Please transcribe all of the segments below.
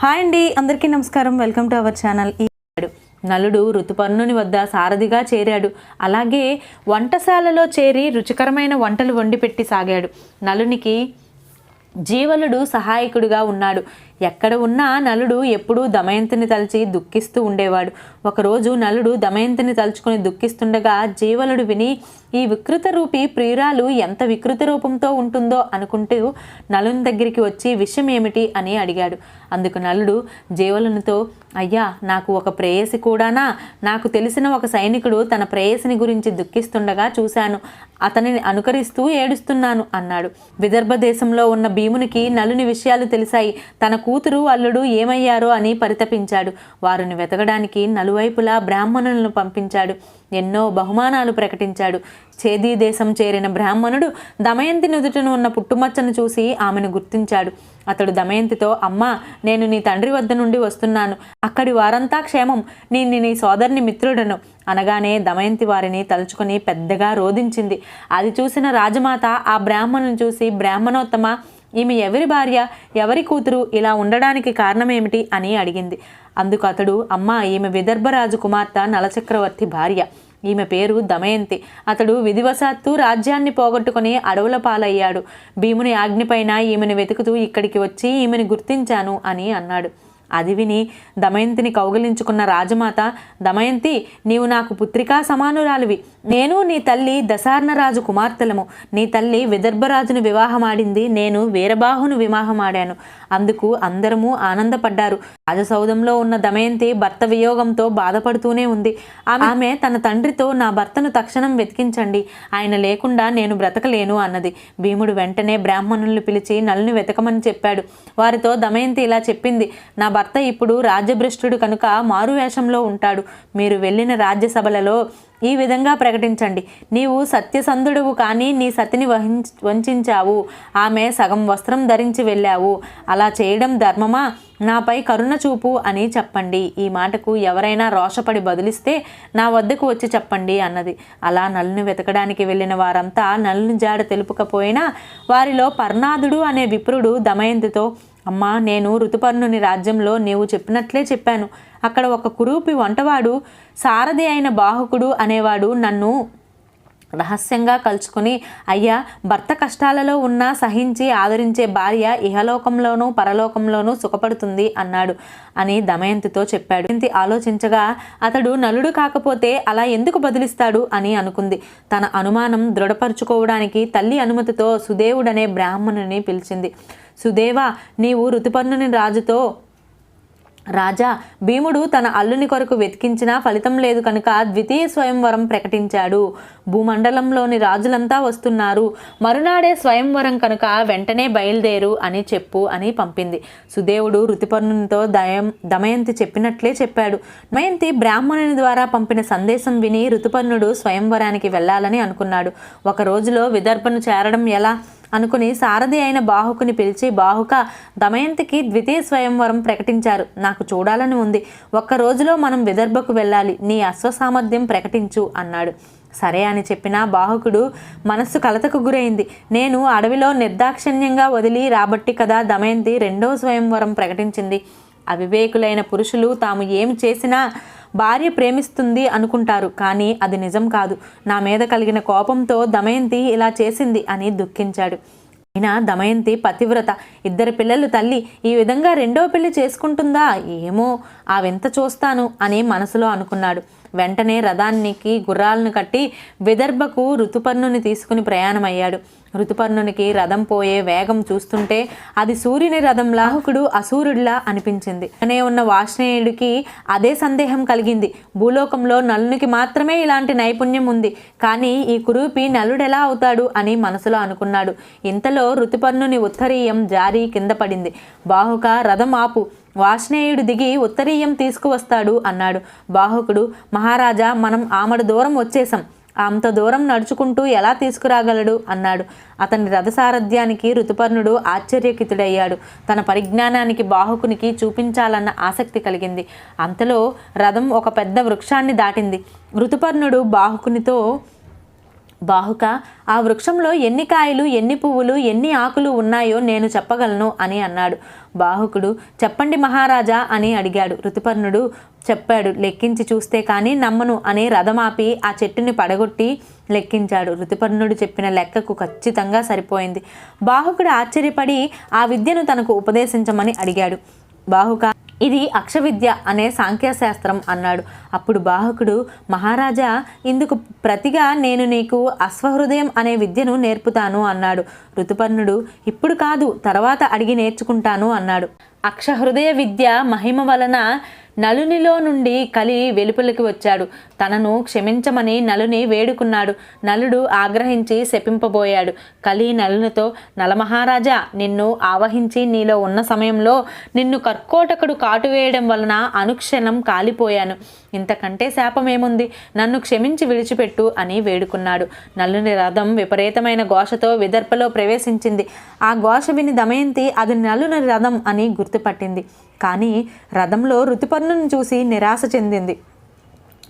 Hi అండి అందరికీ నమస్కారం. Welcome to our channel. ఈ నలుడు ఋతుపర్ణుని వద్ద సారథిగా చేరాడు. అలాగే వంటశాలలో చేరి రుచికరమైన వంటలు వండి పెట్టి సాగాడు. నలునికి జీవలుడు సహాయకుడిగా ఉన్నాడు. ఎక్కడ ఉన్నా నలుడు ఎప్పుడూ దమయంతిని తలచి దుఃఖిస్తూ ఉండేవాడు. ఒకరోజు నలుడు దమయంతిని తలుచుకుని దుఃఖిస్తుండగా జీవలుడు విని ఈ వికృత రూపి ప్రియురాలు ఎంత వికృత రూపంతో ఉంటుందో అనుకుంటూ నలుని దగ్గరికి వచ్చి విషయం ఏమిటి? అని అడిగాడు. అందుకు నలుడు జీవలునితో అయ్యా నాకు ఒక ప్రేయసి కూడానా? నాకు తెలిసిన ఒక సైనికుడు తన ప్రేయసిని గురించి దుఃఖిస్తుండగా చూశాను. అతనిని అనుకరిస్తూ ఏడుస్తున్నాను అన్నాడు. విదర్భ దేశంలో ఉన్న భీమునికి నలుని విషయాలు తెలిసాయి. తనకు కూతురు అల్లుడు ఏమయ్యారో అని పరితపించాడు. వారిని వెతకడానికి నలువైపులా బ్రాహ్మణులను పంపించాడు. ఎన్నో బహుమానాలు ప్రకటించాడు. చేదీ దేశం చేరిన బ్రాహ్మణుడు దమయంతి నుదుటను ఉన్న పుట్టుమచ్చను చూసి ఆమెను గుర్తించాడు. అతడు దమయంతితో అమ్మా నేను నీ తండ్రి వద్ద నుండి వస్తున్నాను. అక్కడి వారంతా క్షేమం. నేను నీ సోదరుని మిత్రుడను. అనగానే దమయంతి వారిని తలుచుకొని పెద్దగా రోధించింది. అది చూసిన రాజమాత ఆ బ్రాహ్మణుని చూసి బ్రాహ్మణోత్తమ ఈమె ఎవరి భార్య ఎవరి కూతురు ఇలా ఉండడానికి కారణమేమిటి అని అడిగింది. అందుకు అతడు అమ్మ ఈమె విదర్భరాజు కుమార్తె నలచక్రవర్తి భార్య. ఈమె పేరు దమయంతి. అతడు విధివశాత్తు రాజ్యాన్ని పోగొట్టుకుని అడవుల పాలయ్యాడు. భీముని ఆజ్ఞపైన ఈమెను వెతుకుతూ ఇక్కడికి వచ్చి ఈమెను గుర్తించాను అని అన్నాడు. అది విని దమయంతిని కౌగిలించుకున్న రాజమాత దమయంతి నీవు నాకు పుత్రికా సమానురాలివి. నేను నీ తల్లి దశార్ణరాజు కుమార్తెలము. నీ తల్లి విదర్భరాజును వివాహమాడింది. నేను వీరబాహును వివాహమాడాను. అందుకు అందరము ఆనందపడ్డారు. రాజసౌధంలో ఉన్న దమయంతి భర్త వియోగంతో బాధపడుతూనే ఉంది. ఆమె తన తండ్రితో నా భర్తను తక్షణం వెతికించండి. ఆయన లేకుండా నేను బ్రతకలేను అన్నది. భీముడు వెంటనే బ్రాహ్మణుల్ని పిలిచి నలుని వెతకమని చెప్పాడు. వారితో దమయంతి ఇలా చెప్పింది నా భర్త ఇప్పుడు రాజ్యభ్రష్టుడు కనుక మారువేషంలో ఉంటాడు. మీరు వెళ్ళిన రాజ్యసభలలో ఈ విధంగా ప్రకటించండి. నీవు సత్యసంధుడువు కానీ నీ సతిని వహించ వంచావు. ఆమె సగం వస్త్రం ధరించి వెళ్ళావు. అలా చేయడం ధర్మమా? నాపై కరుణ చూపు అని చెప్పండి. ఈ మాటకు ఎవరైనా రోషపడి బదులిస్తే నా వద్దకు వచ్చి చెప్పండి అన్నది. అలా నలుని వెతకడానికి వెళ్ళిన వారంతా నలుని జాడ తెలుపకపోయినా వారిలో పర్ణాదుడు అనే విప్రుడు దమయంతితో అమ్మా నేను ఋతుపర్ణుని రాజ్యంలో నీవు చెప్పినట్లే చెప్పాను. అక్కడ ఒక కురూపి వంటవాడు సారథి అయిన బాహుకుడు అనేవాడు నన్ను రహస్యంగా కలుసుకుని అయ్యా భర్త కష్టాలలో ఉన్నా సహించి ఆదరించే భార్య ఇహలోకంలోనూ పరలోకంలోనూ సుఖపడుతుంది అన్నాడు అని దమయంతితో చెప్పాడు. ఇంతి ఆలోచించగా అతడు నలుడు కాకపోతే అలా ఎందుకు బదిలిస్తాడు? అని అనుకుంది. తన అనుమానం దృఢపరుచుకోవడానికి తల్లి అనుమతితో సుదేవుడనే బ్రాహ్మణుని పిలిచింది. సుదేవా నీవు ఋతుపర్ణుని రాజుతో రాజా భీముడు తన అల్లుని కొరకు వెతికించినా ఫలితం లేదు కనుక ద్వితీయ స్వయంవరం ప్రకటించాడు. భూమండలంలోని రాజులంతా వస్తున్నారు. మరునాడే స్వయంవరం కనుక వెంటనే బయలుదేరు అని చెప్పు అని పంపింది. సుదేవుడు ఋతుపర్ణునితో దయం దమయంతి చెప్పినట్లే చెప్పాడు. దమయంతి బ్రాహ్మణుని ద్వారా పంపిన సందేశం విని ఋతుపర్ణుడు స్వయంవరానికి వెళ్ళాలని అనుకున్నాడు. ఒక రోజులో విదర్భను చేరడం ఎలా? అనుకుని సారథి అయిన బాహుకుని పిలిచి బాహుక దమయంతికి ద్వితీయ స్వయంవరం ప్రకటించారు. నాకు చూడాలని ఉంది. ఒక్క రోజులో మనం విదర్భకు వెళ్ళాలి. నీ అశ్వసామర్థ్యం ప్రకటించు అన్నాడు. సరే అని చెప్పిన బాహుకుడు మనస్సు కలతకు గురైంది. నేను అడవిలో నిర్దాక్షిణ్యంగా వదిలి రాబట్టి కదా దమయంతి రెండవ స్వయంవరం ప్రకటించింది. అవివేకులైన పురుషులు తాము ఏం చేసినా భార్య ప్రేమిస్తుంది అనుకుంటారు కానీ అది నిజం కాదు. నా మీద కలిగిన కోపంతో దమయంతి ఇలా చేసింది అని దుఃఖించాడు. అయినా దమయంతి పతివ్రత. ఇద్దరు పిల్లలు తల్లి ఈ విధంగా రెండో పెళ్ళి చేసుకుంటుందా? ఏమో ఆ వింత చూస్తాను అని మనసులో అనుకున్నాడు. వెంటనే రథానికి గుర్రాలను కట్టి విదర్భకు ఋతుపర్ణుని తీసుకుని ప్రయాణమయ్యాడు. ఋతుపర్ణునికి రథం పోయే వేగం చూస్తుంటే అది సూర్యుని రథం లాహుకుడు అసూరుడిలా అనిపించింది. అనే ఉన్న వాష్ణేయుడికి అదే సందేహం కలిగింది. భూలోకంలో నలునికి మాత్రమే ఇలాంటి నైపుణ్యం ఉంది. కానీ ఈ కురూపి నలుడెలా అవుతాడు అని మనసులో అనుకున్నాడు. ఇంతలో ఋతుపర్ణుని ఉత్తరీయం జారి కింద పడింది. బాహుక రథం ఆపు. వాష్ణేయుడు దిగి ఉత్తరీయం తీసుకువస్తాడు అన్నాడు. బాహుకుడు మహారాజా మనం ఆమడ దూరం వచ్చేసాం అంత దూరం నడుచుకుంటూ ఎలా తీసుకురాగలడు? అన్నాడు. అతని రథసారథ్యానికి ఋతుపర్ణుడు ఆశ్చర్యకితుడయ్యాడు. తన పరిజ్ఞానానికి బాహుకునికి చూపించాలన్న ఆసక్తి కలిగింది. అంతలో రథం ఒక పెద్ద వృక్షాన్ని దాటింది. ఋతుపర్ణుడు బాహుకునితో బాహుక ఆ వృక్షంలో ఎన్ని కాయలు ఎన్ని పువ్వులు ఎన్ని ఆకులు ఉన్నాయో నేను చెప్పగలను అని అన్నాడు. బాహుకుడు చెప్పండి మహారాజా అని అడిగాడు. ఋతుపర్ణుడు చెప్పాడు లెక్కించి చూస్తే కానీ నమ్మను అని రథమాపి ఆ చెట్టుని పడగొట్టి లెక్కించాడు. ఋతుపర్ణుడు చెప్పిన లెక్కకు ఖచ్చితంగా సరిపోయింది. బాహుకుడు ఆశ్చర్యపడి ఆ విద్యను తనకు ఉపదేశించమని అడిగాడు. బాహుక ఇది అక్షవిద్య అనే సాంఖ్యశాస్త్రం అన్నాడు. అప్పుడు బాహకుడు మహారాజా ఇందుకు ప్రతిగా నేను నీకు అశ్వహృదయం అనే విద్యను నేర్పుతాను అన్నాడు. ఋతుపర్ణుడు ఇప్పుడు కాదు తర్వాత అడిగి నేర్చుకుంటాను అన్నాడు. అక్షహృదయ విద్య మహిమ వలన నలునిలో నుండి కలి వెలుపలికి వచ్చాడు. తనను క్షమించమని నలుని వేడుకున్నాడు. నలుడు ఆగ్రహించి శపింపబోయాడు. కలి నలునితో నలమహారాజా నిన్ను ఆవహించి నీలో ఉన్న సమయంలో నిన్ను కర్కోటకుడు కాటు వేయడం వలన అనుక్షణం కాలిపోయాను. ఇంతకంటే శాపమేముంది? నన్ను క్షమించి విడిచిపెట్టు అని వేడుకున్నాడు. నల్లుని రథం విపరీతమైన ఘోషతో విదర్భలో ప్రవేశించింది. ఆ ఘోష విని దమయంతి అది నల్లుని రథం అని గుర్తుపట్టింది. కానీ రథంలో ఋతుపర్ణుని చూసి నిరాశ చెందింది.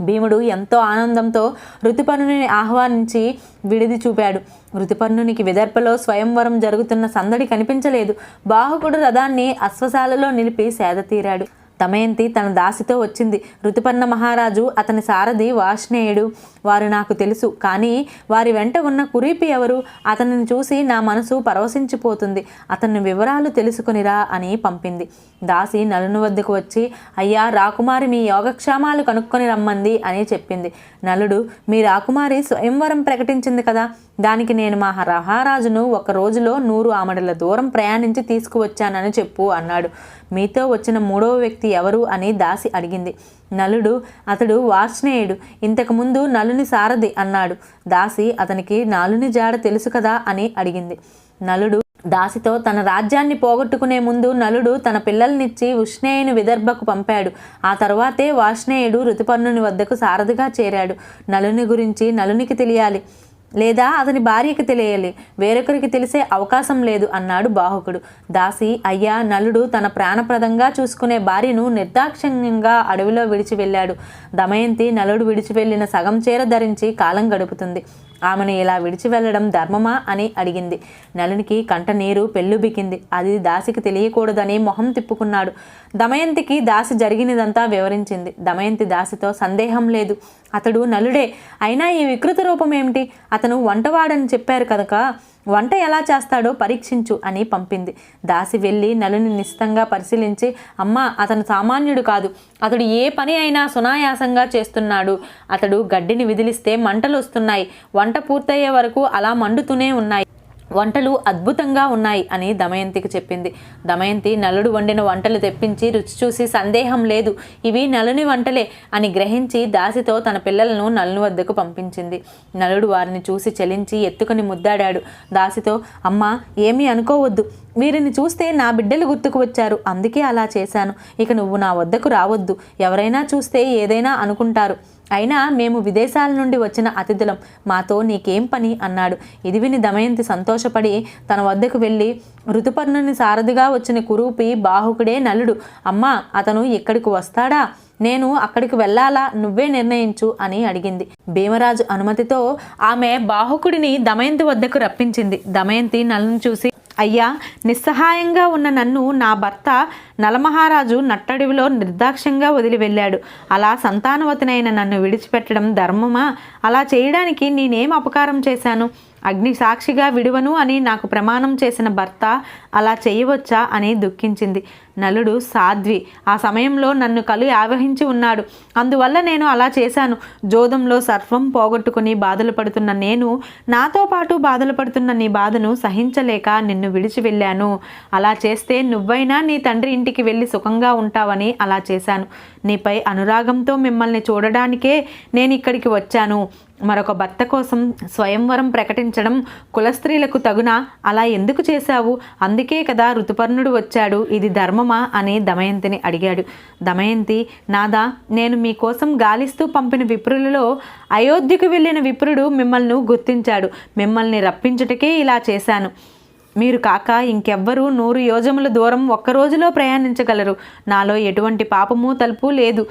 భీముడు ఎంతో ఆనందంతో ఋతుపర్ణుని ఆహ్వానించి విడిది చూపాడు. ఋతుపర్ణునికి విదర్భలో స్వయంవరం జరుగుతున్న సందడి కనిపించలేదు. బాహుకుడు రథాన్ని అశ్వశాలలో నిలిపి సేద తీరాడు. దమయంతి తన దాసితో వచ్చింది. ఋతుపర్ణ మహారాజు అతని సారథి వాష్ణేయుడు వారు నాకు తెలుసు కానీ వారి వెంట ఉన్న కురీపి ఎవరు? అతనిని చూసి నా మనసు పరవశించిపోతుంది. అతని వివరాలు తెలుసుకునిరా అని పంపింది. దాసి నలుని వద్దకు వచ్చి అయ్యా రాకుమారి మీ యోగక్షేమాలు కనుక్కొని రమ్మంది అని చెప్పింది. నలుడు మీ రాకుమారి స్వయంవరం ప్రకటించింది కదా దానికి నేను మా మహారాజును ఒక రోజులో నూరు ఆమడల దూరం ప్రయాణించి తీసుకువచ్చానని చెప్పు అన్నాడు. మీతో వచ్చిన మూడవ వ్యక్తి ఎవరు? అని దాసి అడిగింది. నలుడు అతడు వార్ష్ణేయుడు ఇంతకుముందు నలుని సారథి అన్నాడు. దాసి అతనికి నాలుని జాడ తెలుసు కదా అని అడిగింది. నలుడు దాసితో తన రాజ్యాన్ని పోగొట్టుకునే ముందు నలుడు తన పిల్లల్నిచ్చి ఉష్ణేయుని విదర్భకు పంపాడు. ఆ తరువాతే వాష్ణేయుడు ఋతుపర్ణుని వద్దకు సారథిగా చేరాడు. నలుని గురించి నలునికి తెలియాలి లేదా అతని భార్యకి తెలియాలి. వేరొకరికి తెలిసే అవకాశం లేదు అన్నాడు బాహుకుడు. దాసి అయ్యా నలుడు తన ప్రాణప్రదంగా చూసుకునే భార్యను నిర్దాక్షిణ్యంగా అడవిలో విడిచి వెళ్ళాడు. దమయంతి నలుడు విడిచి వెళ్ళిన సగం చీర ధరించి కాలం గడుపుతుంది. ఆమెను ఇలా విడిచి వెళ్ళడం ధర్మమా అని అడిగింది. నలునికి కంట నీరు పెళ్ళుబికింది అది దాసికి తెలియకూడదని మొహం తిప్పుకున్నాడు. దమయంతికి దాసి జరిగినదంతా వివరించింది. దమయంతి దాసితో సందేహం లేదు. అతడు నలుడే. అయినా ఈ వికృత రూపం ఏమిటి? అతను వంటవాడని చెప్పారు కనుక వంట ఎలా చేస్తాడో పరీక్షించు అని పంపింది. దాసి వెళ్ళి నలుని నిశ్చితంగా పరిశీలించి అమ్మ అతను సామాన్యుడు కాదు. అతడు ఏ పని అయినా సునాయాసంగా చేస్తున్నాడు. అతడు గడ్డిని విదిలిస్తే మంటలు వస్తున్నాయి. వంట పూర్తయ్యే వరకు అలా మండుతూనే ఉన్నాయి. వంటలు అద్భుతంగా ఉన్నాయి అని దమయంతికి చెప్పింది. దమయంతి నలుడు వండిన వంటలు తెప్పించి రుచి చూసి సందేహం లేదు. ఇవి నలుని వంటలే అని గ్రహించి దాసితో తన పిల్లలను నలుని వద్దకు పంపించింది. నలుడు వారిని చూసి చలించి ఎత్తుకుని ముద్దాడాడు. దాసితో అమ్మ ఏమీ అనుకోవద్దు. వీరిని చూస్తే నా బిడ్డలు గుర్తుకు వచ్చారు. అందుకే అలా చేశాను. ఇక నువ్వు నా వద్దకు రావద్దు. ఎవరైనా చూస్తే ఏదైనా అనుకుంటారు. అయినా మేము విదేశాల నుండి వచ్చిన అతిథులం. మాతో నీకేం పని? అన్నాడు. ఇది విని దమయంతి సంతోషపడి తన వద్దకు వెళ్ళి ఋతుపర్ణుని సారథిగా వచ్చిన కురూపి బాహుకుడే నలుడు. అమ్మా అతను ఇక్కడికి వస్తాడా? నేను అక్కడికి వెళ్ళాలా? నువ్వే నిర్ణయించు అని అడిగింది. భీమరాజు అనుమతితో ఆమె బాహుకుడిని దమయంతి వద్దకు రప్పించింది. దమయంతి నలుని చూసి అయ్యా నిస్సహాయంగా ఉన్న నన్ను నా భర్త నలమహారాజు నట్టడివిలో నిర్దాక్ష్యంగా వదిలి వెళ్ళాడు. అలా సంతానవతినైన నన్ను విడిచిపెట్టడం ధర్మమా? అలా చేయడానికి నేనేం అపకారం చేశాను? అగ్ని సాక్షిగా విడువను అని నాకు ప్రమాణం చేసిన భర్త అలా చేయవచ్చా అని దుఃఖించింది. నలుడు సాధ్వి ఆ సమయంలో నన్ను కలు ఆవహించి ఉన్నాడు. అందువల్ల నేను అలా చేశాను. జోదంలో సర్వం పోగొట్టుకుని బాధలు పడుతున్న నేను నాతో పాటు బాధలు పడుతున్న నీ బాధను సహించలేక నిన్ను విడిచి వెళ్ళాను. అలా చేస్తే నువ్వైనా నీ తండ్రి ఇంటికి వెళ్ళి సుఖంగా ఉంటావని అలా చేశాను. నీపై అనురాగంతో మిమ్మల్ని చూడడానికే నేను ఇక్కడికి వచ్చాను. మరొక భర్త కోసం స్వయంవరం ప్రకటించడం కులస్త్రీలకు తగున? అలా ఎందుకు చేశావు? అందుకే కదా ఋతుపర్ణుడు వచ్చాడు. ఇది ధర్మమా? అని దమయంతిని అడిగాడు. దమయంతి నాదా నేను మీకోసం గాలిస్తూ పంపిన విప్రులలో అయోధ్యకు వెళ్ళిన విప్రుడు మిమ్మల్ని గుర్తించాడు. మిమ్మల్ని రప్పించుటకే ఇలా చేశాను. మీరు కాక ఇంకెవ్వరూ నూరు యోజముల దూరం ఒక్క రోజులో ప్రయాణించగలరు. నాలో ఎటువంటి పాపము తలుపు లేదు.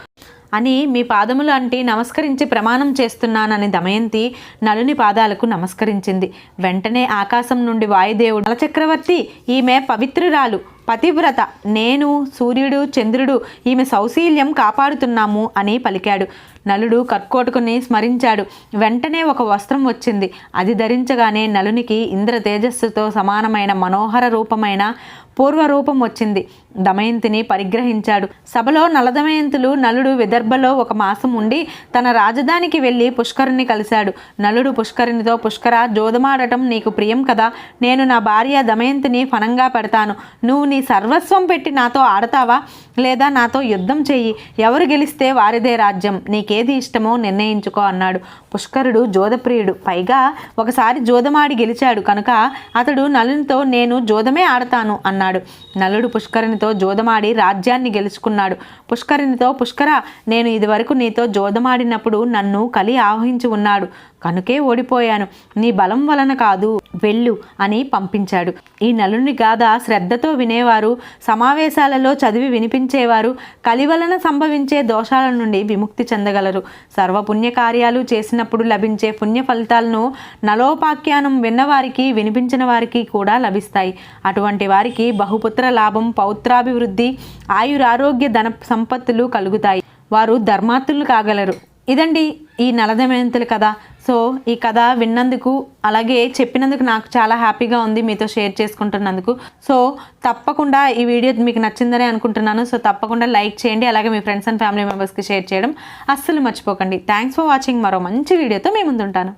అని మీ పాదములు అంటి నమస్కరించి ప్రమాణం చేస్తున్నానని దమయంతి నలుని పాదాలకు నమస్కరించింది. వెంటనే ఆకాశం నుండి వాయుదేవుడు నలచక్రవర్తి ఈమె పవిత్రురాలు. పతివ్రత. నేను సూర్యుడు చంద్రుడు ఈమె సౌశీల్యం కాపాడుతున్నాము అని పలికాడు. నలుడు కర్కోటకుని స్మరించాడు. వెంటనే ఒక వస్త్రం వచ్చింది. అది ధరించగానే నలునికి ఇంద్ర తేజస్సుతో సమానమైన మనోహర రూపమైన పూర్వ రూపం వచ్చింది. దమయంతిని పరిగ్రహించాడు. సభలో నలదమయంతులు నలుడు విదర్భలో ఒక మాసం ఉండి తన రాజధానికి వెళ్ళి పుష్కరుని కలిశాడు. నలుడు పుష్కరునితో పుష్కర జోదమాడటం నీకు ప్రియం కదా. నేను నా భార్య దమయంతిని ఫనంగా పెడతాను. నువ్వు నీ సర్వస్వం పెట్టి నాతో ఆడతావా? లేదా నాతో యుద్ధం చెయ్యి. ఎవరు గెలిస్తే వారిదే రాజ్యం. నీకేది ఇష్టమో నిర్ణయించుకో అన్నాడు. పుష్కరుడు జోదప్రియుడు పైగా ఒకసారి జోదమాడి గెలిచాడు కనుక అతడు నలునితో నేను జోదమే ఆడతాను అన్నాడు. నలుడు పుష్కరునితో జోదమాడి రాజ్యాన్ని గెలుచుకున్నాడు. పుష్కరునితో పుష్కర నేను ఇదివరకు నీతో జోదమాడినప్పుడు నన్ను కలి ఆవహించి ఉన్నాడు. కనుకే ఓడిపోయాను. నీ బలం వలన కాదు వెళ్ళు అని పంపించాడు. ఈ నలుని గాథ శ్రద్ధతో వినేవారు సమావేశాలలో చదివి వినిపించేవారు కలి వలన సంభవించే దోషాల నుండి విముక్తి చెందగలరు. సర్వపుణ్య కార్యాలు చేసినప్పుడు లభించే పుణ్య ఫలితాలను నలోపాఖ్యానం విన్నవారికి వినిపించిన వారికి కూడా లభిస్తాయి. అటువంటి వారికి బహుపుత్ర లాభం పౌత్రాభివృద్ధి ఆయురారోగ్య ధన సంపత్తులు కలుగుతాయి. వారు ధర్మాత్తులు కాగలరు. ఇదండి ఈ నలదమయంతుల కథ. సో ఈ కథ విన్నందుకు అలాగే చెప్పినందుకు నాకు చాలా హ్యాపీగా ఉంది మీతో షేర్ చేసుకుంటున్నందుకు. సో తప్పకుండా ఈ వీడియో మీకు నచ్చిందని అనుకుంటున్నాను. సో తప్పకుండా లైక్ చేయండి అలాగే మీ ఫ్రెండ్స్ అండ్ ఫ్యామిలీ మెంబర్స్కి షేర్ చేయడం అస్సలు మర్చిపోకండి. Thanks for watching. మరో మంచి వీడియోతో మీ ముందుంటాను.